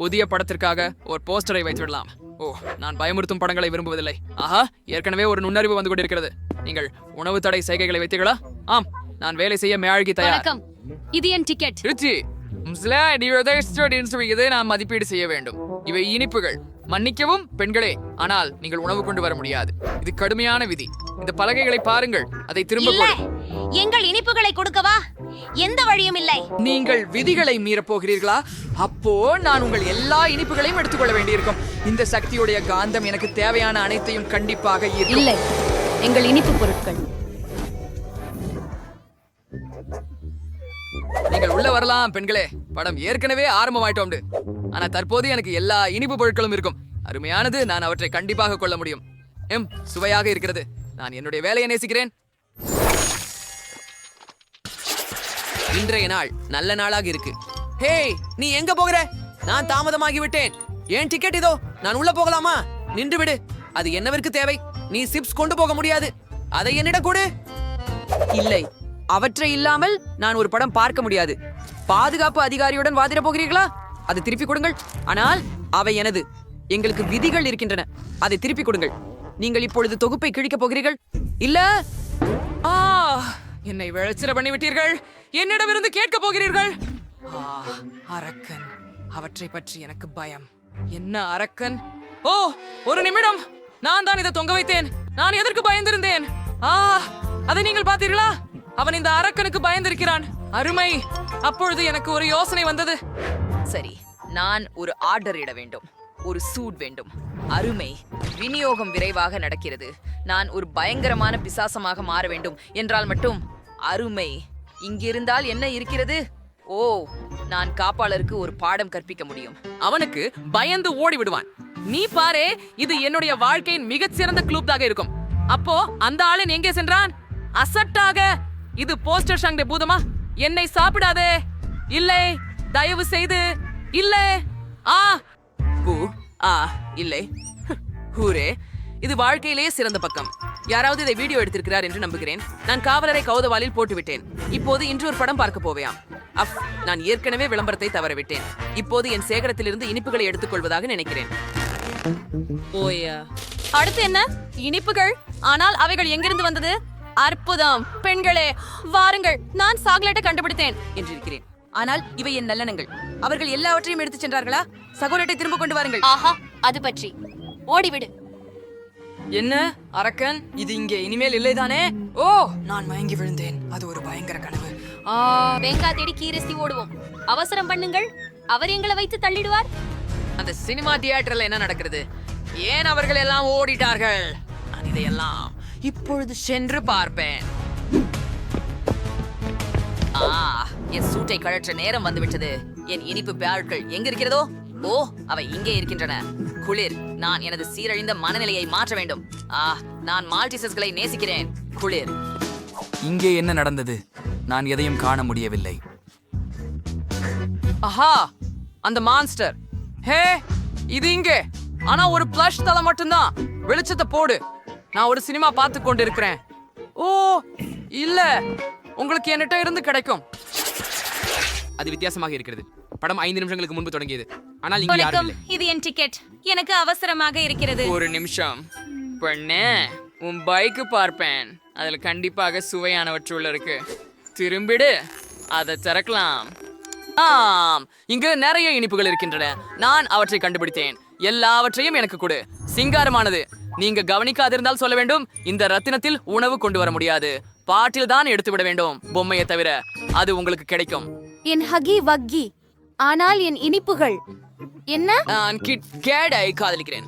புதிய படத்திற்காக ஒரு போஸ்டரை வைத்து விடலாம் ஓ நான் பயமுறுத்தும் படங்களை விரும்புவதில்லை. ஆஹா ஏற்கனவே ஒரு நுண்ணறிவு வந்து கொண்டிருக்கிறது. நீங்கள் உணவு தடை சைகைகளை வைத்தீர்களா? ஆம் நான் வேலை செய்ய மேழ்கி தயார். இது என் டிக்கெட். ருச்சி இதை நான் மதிப்பீடு செய்ய வேண்டும். இவை இனிப்புகள். மன்னிக்கவும் பெண்களே ஆனால் நீங்கள் உணவு கொண்டு வர முடியாது. இது கடுமையான விதி. இந்த பலகைகளை பாருங்கள். அதை திரும்ப எங்கள் இனிப்புகளை கொடுக்கவா? எந்த வழியும் இல்லை. நீங்கள் விதிகளை மீறப் போகிறீர்களா அப்போ நான் உங்கள் எல்லா இனிப்புகளையும் எடுத்துக்கொள்ள வேண்டியிருக்கும். இந்த சக்தியுடைய காந்தம் எனக்கு தேவையான அனைத்தையும் கண்டிப்பாக ஈர்க்கும். இல்லை. எங்கள் இனிப்பு பொருட்கள். நீங்கள் உள்ள வரலாம் பெண்களே. படம் ஏற்கனவே ஆரம்பமாயிட்டோம் ஆனா தற்போது எனக்கு எல்லா இனிப்பு பொருட்களும் இருக்கும். அருமையானது நான் அவற்றை கண்டிப்பாக கொள்ள முடியும். எம் சுவையாக இருக்கிறது. நான் என்னுடைய வேலையை நேசிக்கிறேன். இன்றைய நாள் நல்ல நாளாக இருக்கு. ஹே நீ எங்க போகிற? நான் தாமதமாகி விட்டேன் ஏன் டிக்கெட் இதோ? நான் உள்ள போகலாமா? நின்று விடு அது என்னவிற்கு தேவை? நீ சிப்ஸ் கொண்டு போக முடியாது. அதை என்னிட கூடு. இல்லை அவற்றை இல்லாமல் நான் ஒரு படம் பார்க்க முடியாது. பாதுகாப்பு அதிகாரியுடன் வாதிட போகிறீர்களா? அதை திருப்பி கொடுங்கள். ஆனால் அவை எனது. எங்களுக்கு விதிகள் இருக்கின்றன. அதை திருப்பி கொடுங்கள். நீங்கள் இப்பொழுது தொகுப்பை கிழிக்க போகிறீர்கள்? இல்ல என்னை விளைச்சல பண்ணி விட்டீர்கள் என்னிடமிருந்து கேட்க போகிறீர்கள்? அரக்கன். அவற்றை பற்றி எனக்கு பயம். என்ன அரக்கன்? ஓ ஒரு நிமிடம். நான் தான் இதை தொங்க வைத்தேன். நான் எதற்கு பயந்திருந்தேன்? ஆ அதை நீங்கள் பார்த்தீர்களா? அவன் இந்த அரக்கனுக்கு பயந்திருக்கிறான். அருமை. அப்பொழுது எனக்கு ஒரு யோசனை வந்தது. சரி நான் ஒரு ஆர்டர் இட வேண்டும். ஒரு சூட் வேண்டும். அருமை. விநியோகம் விரைவாக நடக்கிறது. நான் ஒரு பயங்கரமான பிசாசமாக மாற வேண்டும். என்றால் மட்டும் அருமை. இங்கிருந்தால் என்ன இருக்கிறது? ஓ நான் காப்பாளருக்கு ஒரு பாடம் கற்பிக்க முடியும். அவனுக்கு பயந்து ஓடி விடுவான் நீ பாரே இது என்னுடைய வாழ்க்கையின் மிகச்சிறந்த குளூப்தாக இருக்கும். அப்போ அந்த ஆளன் எங்கே சென்றான்? அசட்டாக. இது போஸ்டர் ஷாங்டே பூதமா? என்னை சாப்பிடாதே. இல்லை தயவு செய்து. இல்லை. ஆ. பூ ஆ இல்லை. ஹூரே இது வாழ்க்கையிலேயே சிறந்த பக்கம். யாராவது இதை வீடியோ எடுத்திருக்கிறார் என்று நம்புகிறேன். நான் காவலரை கௌதவாலில் போட்டுவிட்டேன். இப்போது இன்று ஒரு படம் பார்க்க போவேயாம். அஃப் நான் ஏற்கனவே விளம்பரத்தை தவறவிட்டேன். இப்போது என் சேகரத்திலிருந்து இனிப்புகளை எடுத்துக்கொள்வதாக நினைக்கிறேன். ஓயா. அடுத்து என்ன? இனிப்புகள்? ஆனால் அவைகள் எங்கிருந்து வந்தது? அற்புதம். பெண்களே வாருங்கள். நான் சாக்லேட்டை கண்டுபிடித்தேன். என்றிருக்கிறேன். ஆனால் இவை என் நல்லெண்ணங்கள். அவர்கள் எல்லாவற்றையும் எடுத்துச் சென்றார்களா? சகோதரத்தை திரும்ப கொண்டு வாருங்கள். ஆஹா அது பற்றி. ஓடிவிடு. என்ன அரக்கன்? இது இங்கே இனிமேல் இல்லைதானே? ஓ நான் மயங்கி விழுந்தேன். அது ஒரு பயங்கர கனவு. ஆ. வெங்கா தேடி கீரஸ்தி ஓடுவோம். அவசரம் பண்ணுங்கள். அவர் எங்களை வைத்து தள்ளிடுவார். அந்த சினிமா தியேட்டர்ல என்ன நடக்கிறது? ஏன் அவர்கள் எல்லாம் ஓடிட்டார்கள்? நான் இதையெல்லாம் இப்பொழுது சென்று பார்ப்பேன். ஆ என் சூட்டை கழற்ற நேரம் வந்துவிட்டது. என் இனிப்பு பேட்கள் எங்க இருக்கிறதோ ஓ அவை இங்கே இருக்கின்றன. குளிர். நான் எனது சீரழிந்த மனநிலையை மாற்ற வேண்டும். ஆ நான் மால்டிசஸ்களை நேசிக்கிறேன். குளிர். இங்கே என்ன நடந்தது? நான் எதையும் காண முடியவில்லை. ஆஹா அந்த மான்ஸ்டர். ஹே இது இங்கே. ஆனா ஒரு பிளஷ் தலை மட்டும்தான். வெளிச்சத்தை போடு. நான் ஒரு சினிமா பார்த்து கொண்டு இருக்கிறேன் ஓ இல்ல. உங்களுக்கு என்கிட்ட இருந்து கிடைக்கும். அது வித்தியாசமாக இருக்கிறது. படம் ஐந்து நிமிஷங்களுக்கு முன்பு தொடங்கியது. ஆனால் இங்கே யாரும் இல்லை. இது என் டிக்கெட் எனக்கு அவசரமாக இருக்கிறது. ஒரு நிமிஷம். பெண்ணே உன் பைக்கு பார்ப்பேன். அதுல கண்டிப்பாக சுவையானவற்றுள்ள இருக்கு. திரும்பிடு அதை திறக்கலாம். ஆம் இங்கு நிறைய இனிப்புகள் இருக்கின்றன. நான் அவற்றை கண்டுபிடித்தேன். எல்லாவற்றையும் எனக்கு கொடு. சிங்காரமானது. நீங்க கவனிக்காதிருந்தால் சொல்ல வேண்டும் இந்த ரத்தினத்தில் உணவு கொண்டு வர முடியாது. பாட்டில் தான் எடுத்து விட வேண்டும் பொம்மையை தவிர. அது உங்களுக்கு கிடைக்கும். என் ஹகி வக்கி. ஆனால் என் இனிப்புகள். என்ன? நான் கிட் கேடை காதலிக்கிறேன்.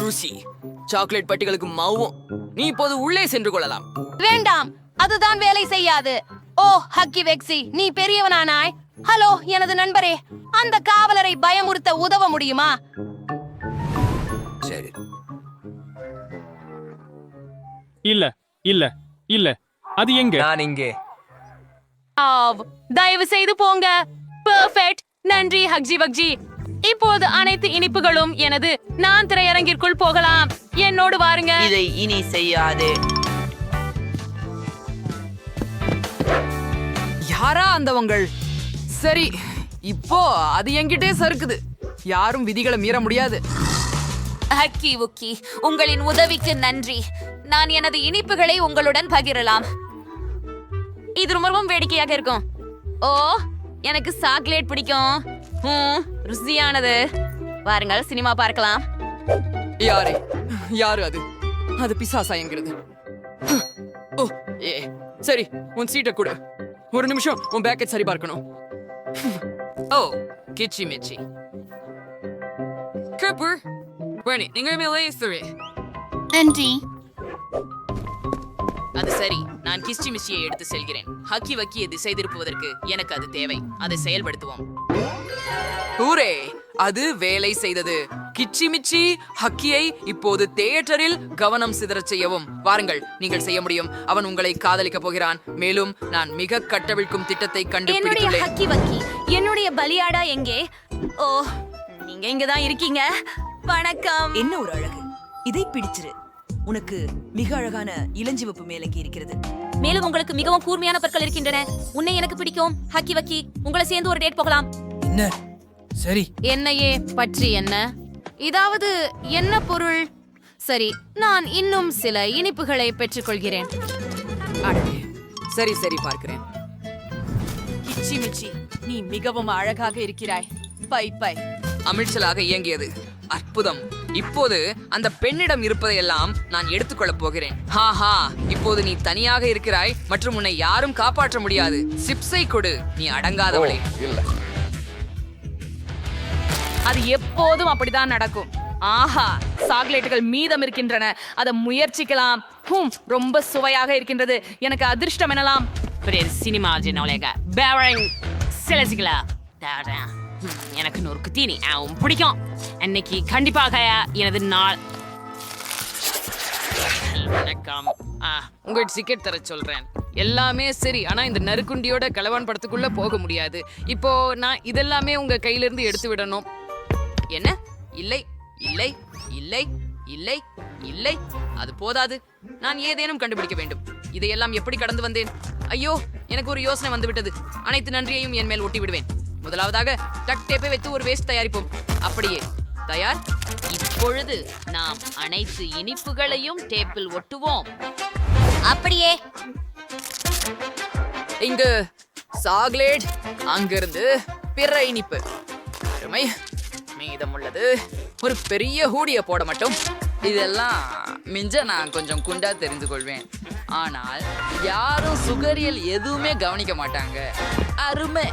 ருசி. சாக்லேட் பட்டிகளுக்கு மௌவும். நீ இப்போது உள்ளே சென்று கொள்ளலாம். வேண்டாம். அதுதான் வேலை செய்யாது. ஓ ஹக்கி வெக்ஸி நீ பெரியவனானாய். ஹலோ எனது நண்பரே அந்த காவலரை பயமுறுத்த உதவ முடியுமா? சரி. இல்ல இல்ல இல்ல. அது எங்க? நான் இங்கே. ஆவ். தயவு செய்து போங்க. பெர்ஃபெக்ட் நன்றி ஹக்ஜி வக்ஜி. இப்போது அனைத்து இனிப்புகளும் எனது நான் திரையரங்கிற்குள் போகலாம். என்னோடு வாருங்க. இதை இனி செய்யாது. யாரா அந்தவங்கள்? சரி இப்போ அது என்கிட்டே சறுக்குது. யாரும் விதிகளை மீற முடியாது. ஹக்கி உக்கி உங்களின் உதவிக்கு நன்றி. நான் எனது இனிப்புகளை உங்களுடன் பகிரலாம். இது ரொம்பவும் வேடிக்கையாக இருக்கும். ஓ எனக்கு சாக்லேட் பிடிக்கும். ஹம், ருசியானது. வாருங்கள் சினிமா பார்க்கலாம். யாரே? யாரு அது? அது பிசாசா என்கிறது. ஓ ஏ சரி உன் சீட்டை கொடு. ஒரு நிமிஷம் உன் பேக்கெட் சரி பார்க்கணும். ஓ கிச்சி மிச்சி. கப்பர் வேணி நீங்கள் மேலே சரி நன்றி. அது சரி நான் கிஸ்டி மிஷியை எடுத்து செல்கிறேன். ஹக்கி வக்கியை திசை திருப்புவதற்கு எனக்கு அது தேவை. அதை செயல்படுத்துவோம். ஊரே அது வேலை செய்தது. கிச்சி மிச்சி ஹக்கியை இப்போது தியேட்டரில் கவனம் சிதறச் செய்யவும். வாருங்கள் நீங்கள் செய்ய முடியும். அவன் உங்களை காதலிக்க போகிறான். மேலும் நான் மிக கட்டவிழ்க்கும் திட்டத்தை கண்டுபிடித்துள்ளேன். ஹக்கி வக்கி என்னுடைய பலியாடா எங்கே? ஓ நீங்க இங்கதான் இருக்கீங்க. வணக்கம். என்ன ஒரு அழகு? இதை பிடிச்சிரு. உனக்கு மிக அழகான இளஞ்சிவப்பு மேலங்கி இருக்கிறது. மேலும் உங்களுக்கு மிகவும் கூர்மையான பற்கள் இருக்கின்றன. உன்னை எனக்கு பிடிக்கும். ஹக்கி வக்கி உங்களை சேர்ந்து ஒரு டேட் போகலாம். என்ன? சரி. என்னையே பற்றி என்ன? இதாவது என்ன பொருள்? சரி நான் இன்னும் சில இனிப்புகளை பெற்றுக்கொள்கிறேன். சரி சரி பார்க்கிறேன். கிச்சி மிச்சி நீ மிகவும் அழகாக இருக்கிறாய். Bye bye. அமிழ்ச்சலாக இயங்கியது. அற்புதம். இப்போது அந்த பெண்ணிடம் இருப்பதையெல்லாம் நான் எடுத்துக்கொள்ளப் போகிறேன். ஹாஹா இப்போது நீ தனியாக இருக்கிறாய் மற்றும் உன்னை யாரும் காப்பாற்ற முடியாது. சிப்ஸை கொடு நீ அடங்காதவளே. அது எப்போதும் அப்படிதான் நடக்கும். ஆஹா சாக்லேட்டுகள் மீதம் இருக்கின்றன. அதை முயற்சிக்கலாம். ஹூம் ரொம்ப சுவையாக இருக்கின்றது. எனக்கு அதிர்ஷ்டம் எனலாம். பெரிய சினிமா ஜினோலேக பேரிங் சிலசிக்கலா எனக்கு நொறுக்கு தீனி அவன் பிடிக்கும். அன்னைக்கு கண்டிப்பாக எனது நாள். வணக்கம். ஆ, டிக்கெட் தர சொல்றேன். எல்லாமே சரி ஆனா இந்த நறுக்குண்டியோட கலவான் படத்துக்குள்ள போக முடியாது. இப்போ நான் இதெல்லாமே உங்க கையில இருந்து எடுத்து விடணும். என்ன? இல்லை இல்லை இல்லை இல்லை இல்லை. அது போதாது. நான் ஏதேனும் கண்டுபிடிக்க வேண்டும். இதையெல்லாம் எப்படி கடந்து வந்தேன்? ஐயோ எனக்கு ஒரு யோசனை வந்து விட்டது அனைத்து நன்றியையும் என் மேல் ஒட்டி விடுவேன் முதலாவதாக டக் டேப்பை வைத்து ஒரு வேஸ்ட் தயாரிப்போம். அப்படியே. தயார். இப்பொழுது நாம் அனைத்து இனிப்புகளையும் டேப்பில் ஒட்டுவோம். அப்படியே. இங்கு சாக்லேட் அங்கிருந்து பிற இனிப்பு. அருமை. மீதம் உள்ளது ஒரு பெரிய ஹூடிய போட மட்டும். இதெல்லாம் மிஞ்ச நான் கொஞ்சம் குண்டா தெரிந்து கொள்வேன். ஆனால் யாரும் சுகரியல் எதுவுமே கவனிக்க மாட்டாங்க. அருமை.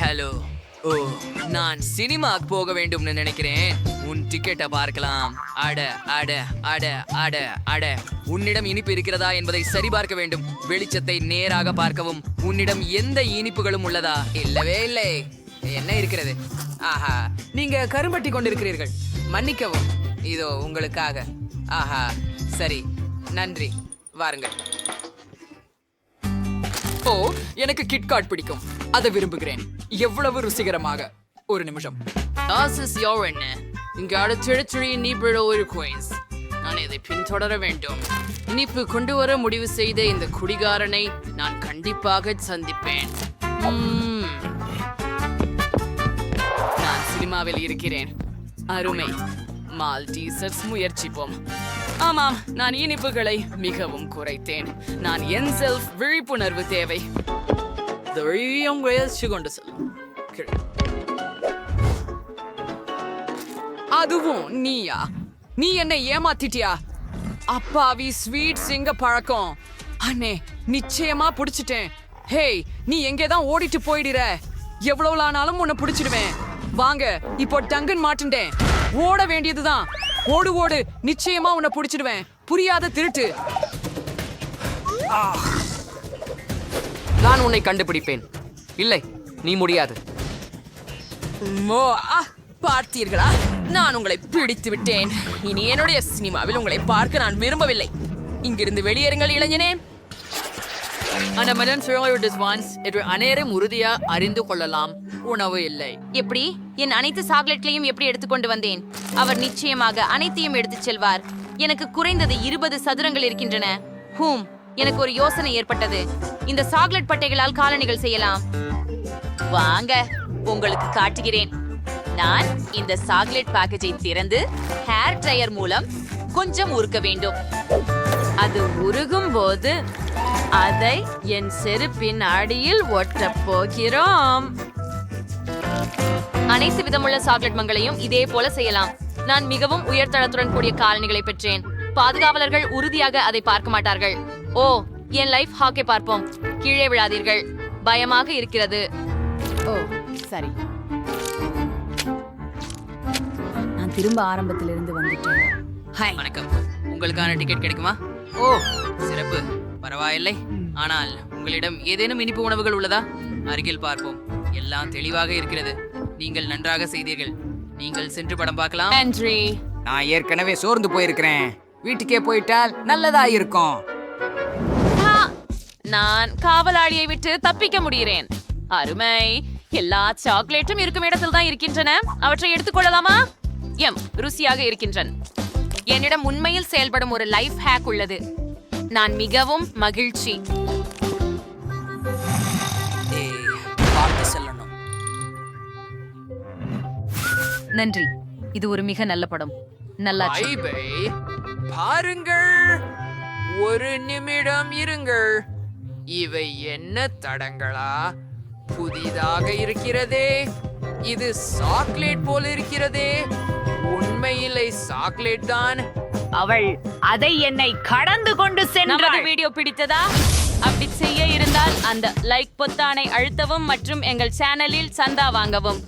ஹலோ. ஓ நான் சினிமாக்கு போக வேண்டும்னு நினைக்கிறேன். உன் டிக்கெட்டை பார்க்கலாம். அட அட அட அட அட. உன்னிடம் இனிப்பு இருக்கிறதா என்பதை சரிபார்க்க வேண்டும். வெளிச்சத்தை நேராக பார்க்கவும் உன்னிடம் எந்த இனிப்புகளும் உள்ளதா? இல்லவே இல்லை. என்ன இருக்கிறது? ஆஹா நீங்க கரும்பட்டி கொண்டிருக்கிறீர்கள். மன்னிக்கவும். இதோ உங்களுக்காக. ஆஹா சரி. நன்றி. வாருங்கள். ஓ எனக்கு கிட்காட் பிடிக்கும். அதை விரும்புகிறேன். எவ்வளவு ருசிகரமாக? ஒரு நிமிஷம். Das என்ன Jorin. இங்கு நீ நீபிழ ஒரு குயின்ஸ் நான் இதை பின்தொடர வேண்டும். இனிப்பு கொண்டு வர முடிவு செய்த இந்த குடிகாரனை நான் கண்டிப்பாக சந்திப்பேன். உம் நான் சினிமாவில் இருக்கிறேன். அருமை. மால்டீசர்ஸ் முயற்சிப்போம். ஆமாம் நான் இனிப்புகளை மிகவும் குறைத்தேன். நான் என் செல்ஃப் விழிப்புணர்வு தேவை. தைரியம் முயற்சி கொண்டு அதுவும் நீயா? நீ என்ன ஏமாத்திட்டியா? அப்பாவி ஸ்வீட் சிங்க பழக்கம். அண்ணே நிச்சயமா புடிச்சிட்டேன். ஹேய் நீ எங்கே தான் ஓடிட்டு போயிடுற? எவ்வளவு ஆனாலும் உன்னை பிடிச்சிடுவேன். வாங்க இப்போ டங்கன் மாட்டுண்டேன். ஓட வேண்டியதுதான். ஓடு ஓடு. நிச்சயமா உன்னை பிடிச்சிடுவேன். புரியாத திருட்டு. நான் உன்னை கண்டுபிடிப்பேன். இல்லை நீ முடியாது. மோ ஆ, பார்த்தீர்களா? நான் உங்களை பிடித்து விட்டேன். இனி என்னுடைய சினிமாவில் உங்களை பார்க்க நான் விரும்பவில்லை. இங்கிருந்து வெளியேறுங்கள் இளைஞனே. அந்த மதன் டிஸ்வான்ஸ் என்று அநேரம் உறுதியா அறிந்து கொள்ளலாம். உணவு இல்லை. எப்படி? என் அனைத்து சாக்லேட்களையும் எப்படி எடுத்துக்கொண்டு வந்தேன்? அவர் நிச்சயமாக அனைத்தையும் எடுத்துச் செல்வார். எனக்கு குறைந்தது இருபது சதுரங்கள் இருக்கின்றன. ஹூம். எனக்கு ஒரு யோசனை ஏற்பட்டது. இந்த சாக்லேட் பட்டைகளால் காலணிகள் செய்யலாம். வாங்க உங்களுக்கு காட்டுகிறேன். நான் இந்த சாக்லேட் பேக்கேஜை திறந்து ஹேர் ட்ரையர் மூலம் கொஞ்சம் உருக்க வேண்டும். அது உருகும் போது அதை என் செருப்பின் அடியில் ஒட்டப் போகிறோம். அனைத்து விதமுள்ள சாக்லேட் மங்களையும் இதே போல செய்யலாம். நான் மிகவும் உயர்தளத்துடன் கூடிய காலணிகளை பெற்றேன். பாதுகாவலர்கள் உறுதியாக அதை பார்க்க மாட்டார்கள். ஓ என் லைஃப் ஹாக்கை பார்ப்போம். கீழே விழாதீர்கள். பயமாக இருக்கிறது. ஓ சரி. நான் திரும்ப ஆரம்பத்திலிருந்து வந்துட்டேன். ஹாய் வணக்கம். உங்களுக்கான டிக்கெட் கிடைக்குமா? ஓ. சிறப்பு. பரவாயில்லை. ஆனால் உங்களிடம் ஏதேனும் இனிப்பு உணவுகள் உள்ளதா? அருகில் பார்ப்போம். எல்லாம் தெளிவாக இருக்கிறது. நீங்கள் நன்றாக செய்தீர்கள். நீங்கள் சென்று படம் பார்க்கலாம். நன்றி. நான் ஏற்கனவே சோர்ந்து போயிருக்கிறேன். வீட்டுக்கே போயிட்டால் நல்லதா இருக்கும் நான் காவலாளியை விட்டு தப்பிக்க முடிகிறேன். அருமை. எல்லா சாக்லேட்டும் இருக்கும் இடத்தில் தான் இருக்கின்றன. அவற்றை எடுத்துக்கொள்ளலாமா? எம். ருசியாக இருக்கின்றன. என்னிடம் உண்மையில் செயல்படும் ஒரு லைஃப் ஹேக் உள்ளது. நான் மிகவும் மகிழ்ச்சி. நன்றி. இது ஒரு மிக நல்ல படம். நல்லா பாருங்கள். ஒரு நிமிடம் இருங்கள். இவை என்ன தடங்களா? புதிதாக இருக்கிறதே. இது சாக்லேட் போல இருக்கிறதே. உண்மையிலே சாக்லேட் தான். அவள் அதை என்னை கடந்து கொண்டு சென்றது வீடியோ பிடித்ததா? அப்படி செய்ய இருந்தால் அந்த லைக் பொத்தானை அழுத்தவும் மற்றும் எங்கள் சேனலில் சந்தா வாங்கவும்.